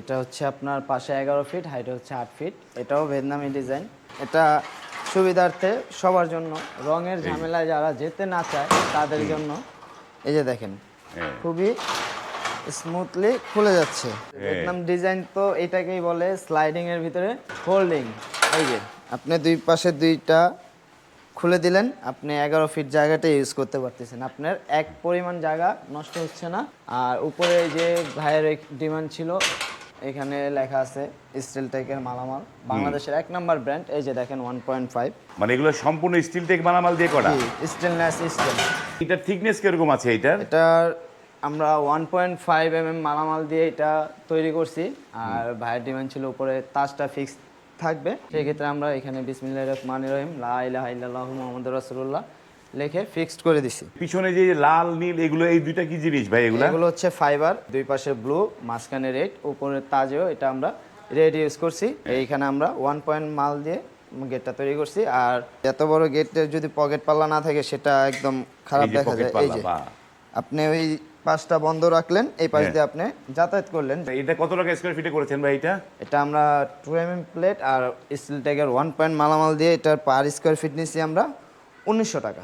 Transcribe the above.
এটা হচ্ছে আপনার পাশে এগারো ফিট হাইট হচ্ছে আট ফিট এটাও ভিয়েতনামি ডিজাইন এটা সুবিধার্থে সবার জন্য। রঙের ঝামেলায় যারা যেতে না চায় তাদের জন্য। এই যে দেখেন হ্যাঁ। খুবই স্মুথলি খুলে যাচ্ছে। ভিয়েতনাম ডিজাইন তো এটাকেই বলে স্লাইডিং এর ভিতরে ফোল্ডিং এই যে আপনি দুই পাশে দুইটা খুলে দিলেন আপনি এগারো ফিট জায়গাটা ইউজ করতে পারতেছেন। আপনার এক পরিমাণ জায়গা নষ্ট হচ্ছে না। আর উপরে যে ভাইয়ের ডিমান্ড ছিল এখানে লেখা আছে স্টিল টেকের মালামাল। বাংলাদেশের এক নাম্বার ব্র্যান্ড এই যে দেখেন ওয়ান পয়েন্ট ফাইভ মানে এগুলো সম্পূর্ণ স্টিল টেক মালামাল দিয়ে করা? স্টেনলেস স্টিল এটার থিকনেস কীরকম আছে এটার? এটার আমরা one point five M M মালামাল দিয়ে এটা তৈরি করছি। আর ভাইয়ের ডিমান্ড ছিল উপরে তাজটা ফিক্স থাকবে। সেক্ষেত্রে আমরা এখানে বিসমিল্লাহ রহমান রহিম লা ইলাহা ইল্লাল্লাহু মুহাম্মাদুর রাসূলুল্লাহ লিখে ফিক্সড করে দিছি। পিছনে যে লাল নীল এগুলো এই দুইটা কি জিনিস ভাই এগুলা? এগুলো হচ্ছে ফাইবার দুই পাশে ব্লু মাঝখানে রেড উপরে তাজেও এটা আমরা রেড ইউজ করছি। এইখানে আমরা ওয়ান পয়েন্ট মাল দিয়ে গেটটা তৈরি করছি। আর এত বড় গেটের যদি পকেট পাল্লা না থাকে সেটা একদম খারাপ দেখা যায়। এই যে আপনি ওই পাশটা বন্ধ রাখলেন এই পাশ হ্যাঁ। দিয়ে আপনি যাতায়াত করলেন। এটা কত টাকা স্কোয়ার ফিটে করেছেন ভাই এটা? এটা আমরা টু এম এম প্লেট আর স্টিল ট্যাগের ওয়ান পয়েন্ট মালামাল দিয়ে এটার পার স্কোয়ার ফিট নিচ্ছি আমরা উনিশশো টাকা।